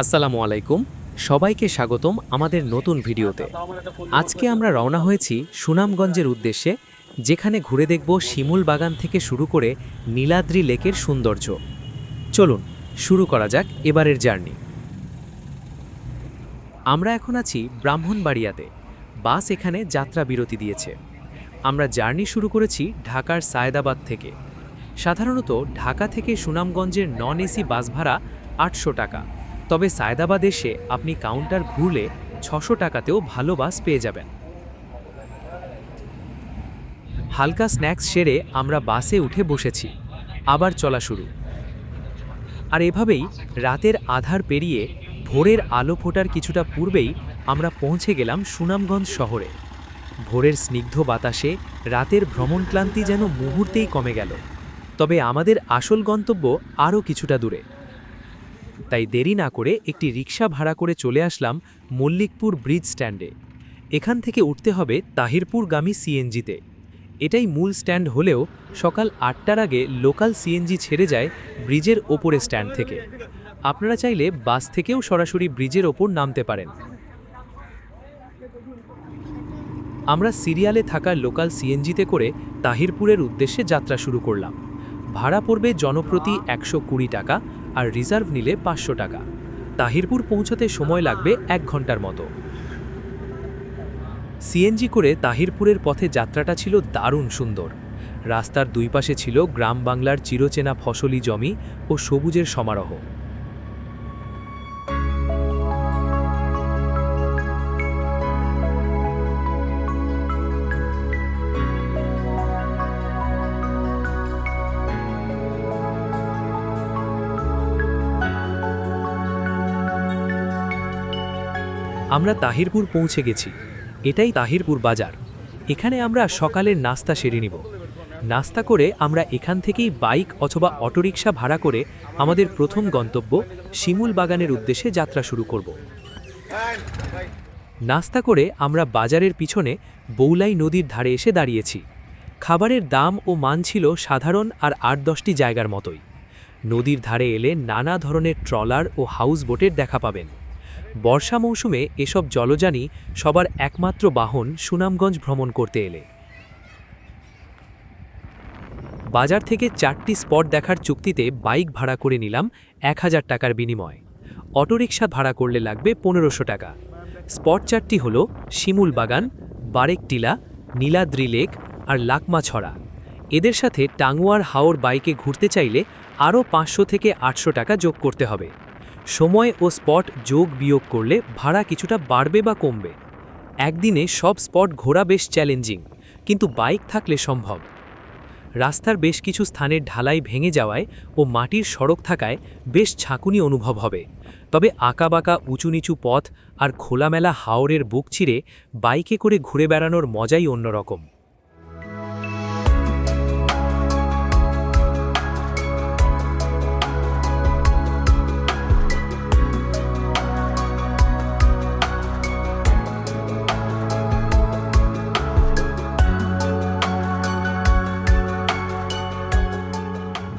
আসসালামু আলাইকুম। সবাইকে স্বাগতম আমাদের নতুন ভিডিওতে। আজকে আমরা রওনা হয়েছি সুনামগঞ্জের উদ্দেশ্যে, যেখানে ঘুরে দেখব শিমুল বাগান থেকে শুরু করে নীলাদ্রি লেকের সৌন্দর্য। চলুন, শুরু করা যাক এবারের জার্নি। আমরা এখন আছি ব্রাহ্মণবাড়িয়াতে। বাস এখানে যাত্রা বিরতি দিয়েছে। আমরা জার্নি শুরু করেছি ঢাকার সায়দাবাদ থেকে। সাধারণত ঢাকা থেকে সুনামগঞ্জের নন এসি বাস ভাড়া আটশো টাকা। তবে সায়দাবাদ এসে আপনি কাউন্টার ঘুরলে ছশো টাকাতেও ভালো বাস পেয়ে যাবেন। হালকা স্ন্যাক্স সেরে আমরা বাসে উঠে বসেছি। আবার চলা শুরু। আর এভাবেই রাতের আধার পেরিয়ে ভোরের আলো ফোটার কিছুটা পূর্বেই আমরা পৌঁছে গেলাম সুনামগঞ্জ শহরে। ভোরের স্নিগ্ধ বাতাসে রাতের ভ্রমণ ক্লান্তি যেন মুহূর্তেই কমে গেল। তবে আমাদের আসল গন্তব্য আরও কিছুটা দূরে। তাই দেরি না করে একটি রিক্সা ভাড়া করে চলে আসলাম মল্লিকপুর ব্রিজ স্ট্যান্ডে। এখান থেকে উঠতে হবে তাহিরপুরগামী সিএনজিতে। এটাই মূল স্ট্যান্ড হলেও সকাল আটটার আগে লোকাল সিএনজি ছেড়ে যায় ব্রিজের ওপরে স্ট্যান্ড থেকে। আপনারা চাইলে বাস থেকেও সরাসরি ব্রিজের ওপর নামতে পারেন। আমরা সিরিয়ালে থাকা লোকাল সিএনজিতে করে তাহিরপুরের উদ্দেশ্যে যাত্রা শুরু করলাম। ভাড়া পড়বে জনপ্রতি একশো কুড়ি টাকা আর রিজার্ভ নিলে পাঁচশো টাকা। তাহিরপুর পৌঁছতে সময় লাগবে এক ঘণ্টার মতো। সিএনজি করে তাহিরপুরের পথে যাত্রাটা ছিল দারুণ সুন্দর। রাস্তার দুই পাশে ছিল গ্রাম বাংলার চিরচেনা ফসলি জমি ও সবুজের সমারোহ। আমরা তাহিরপুর পৌঁছে গেছি। এটাই তাহিরপুর বাজার। এখানে আমরা সকালের নাস্তা সেরে নিব। নাস্তা করে আমরা এখান থেকেই বাইক অথবা অটোরিকশা ভাড়া করে আমাদের প্রথম গন্তব্য শিমুল বাগানের উদ্দেশ্যে যাত্রা শুরু করব। নাস্তা করে আমরা বাজারের পিছনে বৌলাই নদীর ধারে এসে দাঁড়িয়েছি। খাবারের দাম ও মান ছিল সাধারণ আর আট দশটি জায়গার মতোই। নদীর ধারে এলে নানা ধরনের ট্রলার ও হাউস বোটের দেখা পাবেন। বর্ষা মৌসুমে এসব জলযানই সবার একমাত্র বাহন সুনামগঞ্জ ভ্রমণ করতে এলে। বাজার থেকে চারটি স্পট দেখার চুক্তিতে বাইক ভাড়া করে নিলাম এক হাজার টাকার বিনিময়। অটোরিকশা ভাড়া করলে লাগবে পনেরোশো টাকা। স্পট চারটি হল শিমুল বাগান বারেকটিলা নীলাদ্রি লেক আর লাকমাছড়া। এদের সাথে টাঙ্গুয়ার হাওর বাইকে ঘুরতে চাইলে আরও পাঁচশো থেকে আটশো টাকা যোগ করতে হবে। সময় ও স্পট যোগ বিয়োগ করলে ভাড়া কিছুটা বাড়বে বা কমবে। একদিনে সব স্পট ঘোরা বেশ চ্যালেঞ্জিং, কিন্তু বাইক থাকলে সম্ভব। রাস্তার বেশ কিছু স্থানের ঢালাই ভেঙে যাওয়ায় ও মাটির সড়ক থাকায় বেশ ছাঁকুনি অনুভব হবে। তবে আঁকাবাঁকা উঁচু নিচু পথ আর খোলামেলা হাওরের বুক ছিঁড়ে বাইকে করে ঘুরে বেড়ানোর মজাই অন্যরকম।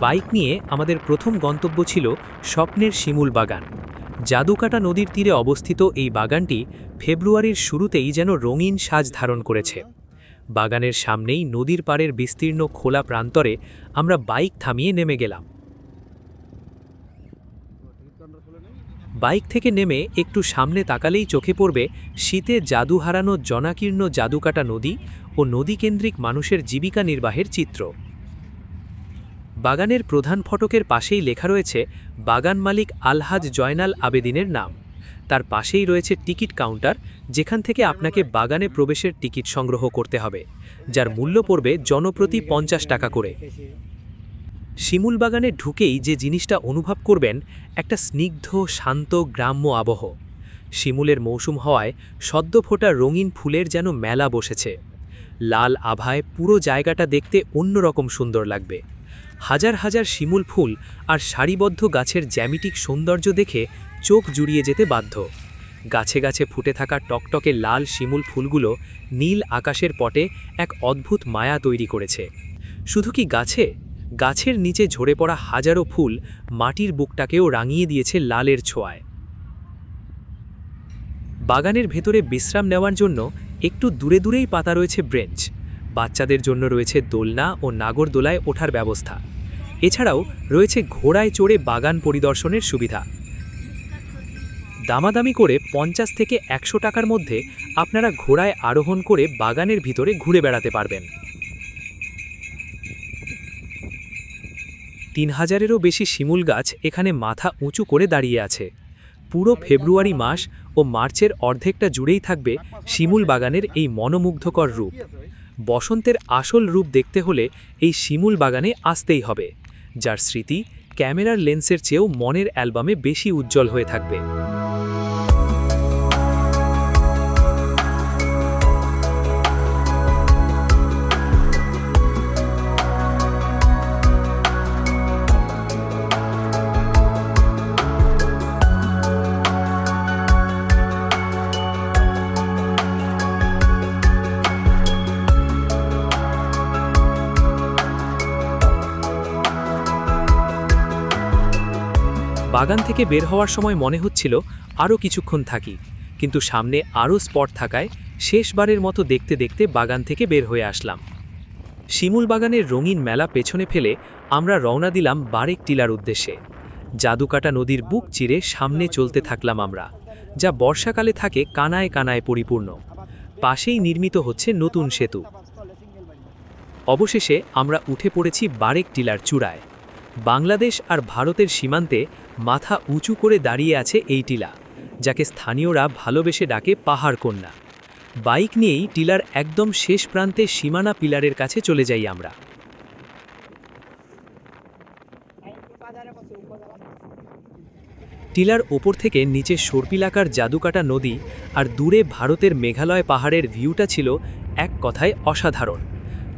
বাইক নিয়ে আমাদের প্রথম গন্তব্য ছিল স্বপ্নের শিমুল বাগান। জাদুকাটা নদীর তীরে অবস্থিত এই বাগানটি ফেব্রুয়ারির শুরুতেই যেন রঙিন সাজ ধারণ করেছে। বাগানের সামনেই নদীর পাড়ের বিস্তীর্ণ খোলা প্রান্তরে আমরা বাইক থামিয়ে নেমে গেলাম। বাইক থেকে নেমে একটু সামনে তাকালেই চোখে পড়বে শীতে জাদু হারানো জনাকীর্ণ জাদুকাটা নদী ও নদীকেন্দ্রিক মানুষের জীবিকা নির্বাহের চিত্র। বাগানের প্রধান ফটকের পাশেই লেখা রয়েছে, বাগান মালিক আলহাজ জয়নাল আবেদিনের নাম। তার পাশেই রয়েছে টিকিট কাউন্টার, যেখান থেকে আপনাকে বাগানে প্রবেশের টিকিট সংগ্রহ করতে হবে, যার মূল্য পড়বে জনপ্রতি পঞ্চাশ টাকা করে। শিমুল বাগানে ঢুকেই যে জিনিসটা অনুভব করবেন, একটা স্নিগ্ধ, শান্ত, গ্রাম্য আবহ। শিমুলের মৌসুম হওয়ায় সদ্য ফোটা রঙিন ফুলের যেন মেলা বসেছে। লাল আভায় পুরো জায়গাটা দেখতে অন্যরকম সুন্দর লাগবে। হাজার হাজার শিমুল ফুল আর সারিবদ্ধ গাছের জ্যামিটিক সৌন্দর্য দেখে চোখ জুড়িয়ে যেতে বাধ্য। গাছে গাছে ফুটে থাকা টকটকে লাল শিমুল ফুলগুলো নীল আকাশের পটে এক অদ্ভুত মায়া তৈরি করেছে। শুধু কি গাছে? গাছের নিচে ঝরে পড়া হাজারো ফুল মাটির বুকটাকেও রাঙিয়ে দিয়েছে লালের ছোঁয়ায়। বাগানের ভেতরে বিশ্রাম নেওয়ার জন্য একটু দূরে দূরেই পাতা রয়েছে ব্রেঞ্চ। বাচ্চাদের জন্য রয়েছে দোলনা ও নাগরদোলায় ওঠার ব্যবস্থা। এছাড়াও রয়েছে ঘোড়ায় চড়ে বাগান পরিদর্শনের সুবিধা। দামাদামি করে পঞ্চাশ থেকে একশো টাকার মধ্যে আপনারা ঘোড়ায় আরোহণ করে বাগানের ভিতরে ঘুরে বেড়াতে পারবেন। তিন হাজারেরও বেশি শিমুল গাছ এখানে মাথা উঁচু করে দাঁড়িয়ে আছে। পুরো ফেব্রুয়ারি মাস ও মার্চের অর্ধেকটা জুড়েই থাকবে শিমুল বাগানের এই মনোমুগ্ধকর রূপ। বসন্তের আসল রূপ দেখতে হলে এই শিমুল বাগানে আসতেই হবে, যার স্মৃতি ক্যামেরার লেন্সের চেয়েও মনের অ্যালবামে বেশি উজ্জ্বল হয়ে থাকবে। বাগান থেকে বের হওয়ার সময় মনে হচ্ছিল আরও কিছুক্ষণ থাকি, কিন্তু সামনে আরও স্পট থাকায় শেষবারের মতো দেখতে দেখতে বাগান থেকে বের হয়ে আসলাম। শিমুল বাগানের রঙিন মেলা পেছনে ফেলে আমরা রওনা দিলাম বারেক টিলার উদ্দেশ্যে। জাদুকাটা নদীর বুক চিরে সামনে চলতে থাকলাম আমরা, যা বর্ষাকালে থাকে কানায় কানায় পরিপূর্ণ। পাশেই নির্মিত হচ্ছে নতুন সেতু। অবশেষে আমরা উঠে পড়েছি বারেক টিলার চূড়ায়। বাংলাদেশ আর ভারতের সীমান্তে মাথা উঁচু করে দাঁড়িয়ে আছে এই টিলা, যাকে স্থানীয়রা ভালোবেসে ডাকে পাহাড় কন্যা। বাইক নিয়েই টিলার একদম শেষ প্রান্তে সীমানা পিলারের কাছে চলে যাই আমরা। টিলার ওপর থেকে নিচে সর্পিলাকার জাদুকাটা নদী আর দূরে ভারতের মেঘালয় পাহাড়ের ভিউটা ছিল এক কথায় অসাধারণ।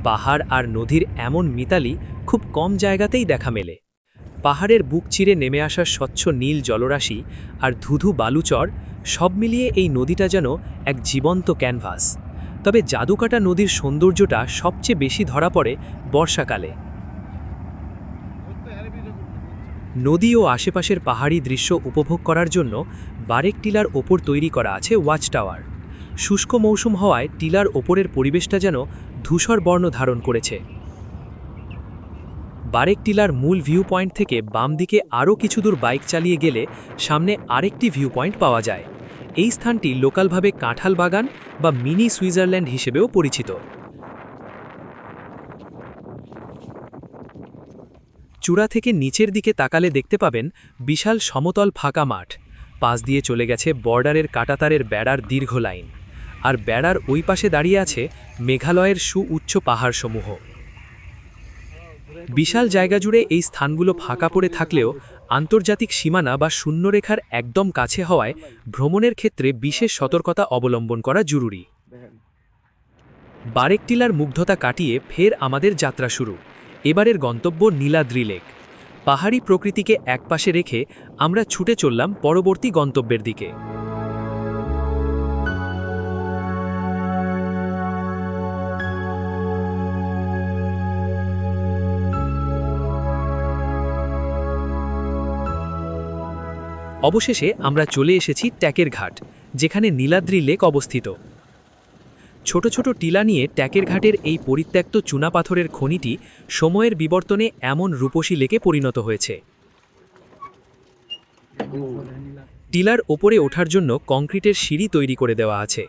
পাহাড় আর নদীর এমন মিতালি খুব কম জায়গাতেই দেখা মেলে। পাহাড়ের বুক চিরে নেমে আসা স্বচ্ছ নীল জলরাশি আর ধুধু বালুচর সব মিলিয়ে এই নদীটা যেন এক জীবন্ত ক্যানভাস। তবে জাদুকাটা নদীর সৌন্দর্যটা সবচেয়ে বেশি ধরা পড়ে বর্ষাকালে। নদী ও আশেপাশের পাহাড়ি দৃশ্য উপভোগ করার জন্য বারেক টিলার ওপর তৈরি করা আছে ওয়াচ টাওয়ার। শুষ্ক মৌসুম হওয়ায় টিলার ওপরের পরিবেশটা যেন ধূসর বর্ণ ধারণ করেছে। বারেক টিলার মূল ভিউ পয়েন্ট থেকে বাম দিকে আরও কিছু দূর বাইক চালিয়ে গেলে সামনে আরেকটি ভিউ পয়েন্ট পাওয়া যায়। এই স্থানটি লোকালভাবে কাঁঠাল বাগান বা মিনি সুইজারল্যান্ড হিসেবেও পরিচিত। চূড়া থেকে নিচের দিকে তাকালে দেখতে পাবেন বিশাল সমতল ফাঁকা মাঠ। পাশ দিয়ে চলে গেছে বর্ডারের কাটাতারের বেড়ার দীর্ঘ লাইন। আর বেড়ার ওই পাশে দাঁড়িয়ে আছে মেঘালয়ের সুউচ্চ পাহাড়সমূহ। বিশাল জায়গা জুড়ে এই স্থানগুলো ফাঁকা পড়ে থাকলেও আন্তর্জাতিক সীমানা বা শূন্যরেখার একদম কাছে হওয়ায় ভ্রমণের ক্ষেত্রে বিশেষ সতর্কতা অবলম্বন করা জরুরি। বারেকটিলার মুগ্ধতা কাটিয়ে ফের আমাদের যাত্রা শুরু। এবারের গন্তব্য নীলাদ্রি লেক। পাহাড়ি প্রকৃতিকে একপাশে রেখে আমরা ছুটে চললাম পরবর্তী গন্তব্যের দিকে। অবশেষে আমরা চলে এসেছি ট্যাকের ঘাট, যেখানে নীলাদ্রি লেক অবস্থিত। ছোট ছোট টিলা নিয়ে ট্যাকের ঘাটের এই পরিত্যক্ত চুনাপাথরের খনিটি সময়ের বিবর্তনে এমন রূপসী লেকে পরিণত হয়েছে। টিলার ওপরে ওঠার জন্য কংক্রিটের সিঁড়ি তৈরি করে দেওয়া আছে।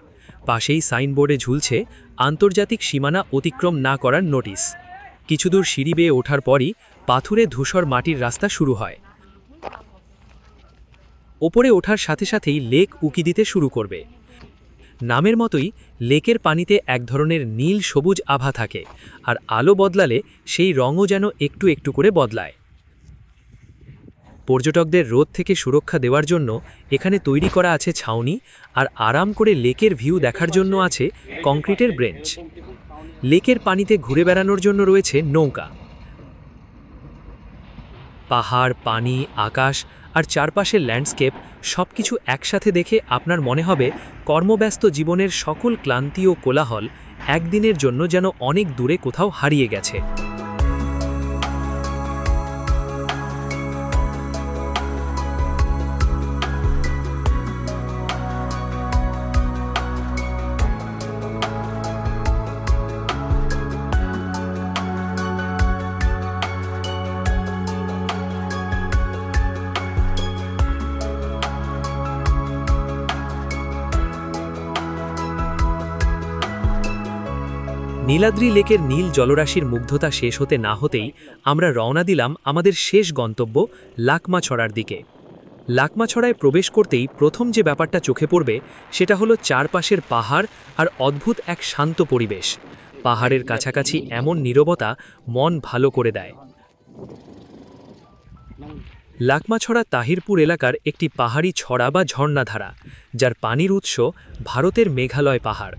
পাশেই সাইনবোর্ডে ঝুলছে আন্তর্জাতিক সীমানা অতিক্রম না করার নোটিশ। কিছুদূর সিঁড়ি বেয়ে ওঠার পরই পাথুরে ধূসর মাটির রাস্তা শুরু হয়। ওপরে ওঠার সাথে সাথেই লেক উকি দিতে শুরু করবে। নামের মতোই লেকের পানিতে এক ধরনের নীল সবুজ আভা থাকে, আর আলো বদলালে সেই রঙও যেন একটু একটু করে বদলায়। পর্যটকদের রোদ থেকে সুরক্ষা দেওয়ার জন্য এখানে তৈরি করা আছে ছাউনি, আর আরাম করে লেকের ভিউ দেখার জন্য আছে কংক্রিটের ব্রেঞ্চ। লেকের পানিতে ঘুরে বেড়ানোর জন্য রয়েছে নৌকা। পাহাড়, পানি, আকাশ আর চারপাশের ল্যান্ডস্কেপ সব কিছু একসাথে দেখে আপনার মনে হবে কর্মব্যস্ত জীবনের সকল ক্লান্তি ও কোলাহল একদিনের জন্য যেন অনেক দূরে কোথাও হারিয়ে গেছে। নীলাদ্রি লেকের নীল জলরাশির মুগ্ধতা শেষ হতে না হতেই আমরা রওনা দিলাম আমাদের শেষ গন্তব্য লাকমাছড়ার দিকে। লাকমাছড়ায় প্রবেশ করতেই প্রথম যে ব্যাপারটা চোখে পড়বে সেটা হলো চারপাশের পাহাড় আর অদ্ভুত এক শান্ত পরিবেশ। পাহাড়ের কাছাকাছি এমন নীরবতা মন ভালো করে দেয়। লাকমাছড়া তাহিরপুর এলাকার একটি পাহাড়ি ছড়া বা ঝর্ণাধারা, যার পানির উৎস ভারতের মেঘালয় পাহাড়।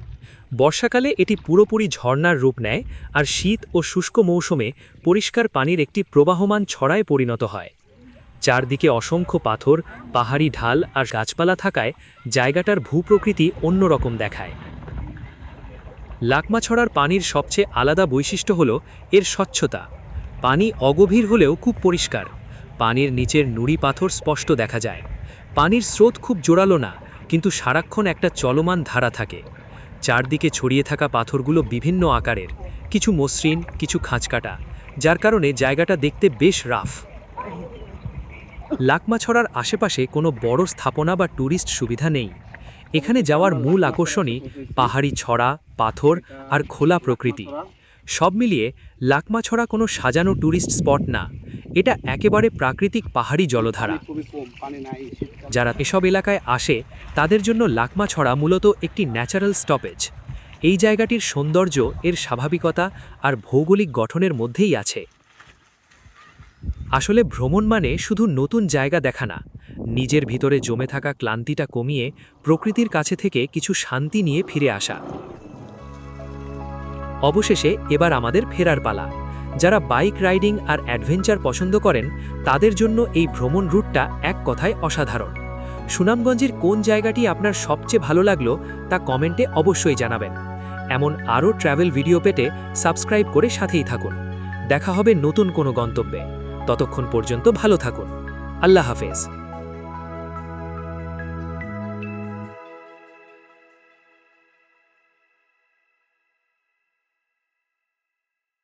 বর্ষাকালে এটি পুরোপুরি ঝর্ণার রূপ নেয় আর শীত ও শুষ্ক মৌসুমে পরিষ্কার পানির একটি প্রবাহমান ছড়ায় পরিণত হয়। চারদিকে অসংখ্য পাথর, পাহাড়ি ঢাল আর গাছপালা থাকায় জায়গাটার ভূপ্রকৃতি অন্যরকম দেখায়। লাকমাছড়ার পানির সবচেয়ে আলাদা বৈশিষ্ট্য হল এর স্বচ্ছতা। পানি অগভীর হলেও খুব পরিষ্কার। পানির নিচের নুড়ি পাথর স্পষ্ট দেখা যায়। পানির স্রোত খুব জোরালো না, কিন্তু সারাক্ষণ একটা চলমান ধারা থাকে। চারদিকে ছড়িয়ে থাকা পাথরগুলো বিভিন্ন আকারের, কিছু মসৃণ, কিছু খাঁচকাটা, যার কারণে জায়গাটা দেখতে বেশ রাফ। লাকমাছড়ার আশেপাশে কোনো বড় স্থাপনা বা ট্যুরিস্ট সুবিধা নেই। এখানে যাওয়ার মূল আকর্ষণই পাহাড়ি ছড়া, পাথর আর খোলা প্রকৃতি। সব মিলিয়ে লাকমাছড়া কোনো সাজানো ট্যুরিস্ট স্পট না। এটা একেবারে প্রাকৃতিক পাহাড়ি জলধারা। যারা এসব এলাকায় আসে তাদের জন্য লাকমাছড়া মূলত একটি ন্যাচারাল স্টপেজ এই জায়গাটির সৌন্দর্য এর স্বাভাবিকতা আর ভৌগোলিক গঠনের মধ্যেই আছে। আসলে ভ্রমণ মানে শুধু নতুন জায়গা দেখা না নিজের ভিতরে জমে থাকা ক্লান্তিটা কমিয়ে প্রকৃতির কাছে থেকে কিছু শান্তি নিয়ে ফিরে আসা। অবশেষে এবার আমাদের ফেরার পালা। যারা বাইক রাইডিং আর অ্যাডভেঞ্চার পছন্দ করেন, তাদের জন্য এই ভ্রমণ রুটটা এক কথায় অসাধারণ। সুনামগঞ্জের কোন জায়গাটি আপনার সবচেয়ে ভালো লাগল, তা কমেন্টে অবশ্যই জানাবেন। এমন আরও ট্র্যাভেল ভিডিও পেতে সাবস্ক্রাইব করে সাথেই থাকুন। দেখা হবে নতুন কোনো গন্তব্যে। ততক্ষণ পর্যন্ত ভালো থাকুন। আল্লাহ হাফেজ।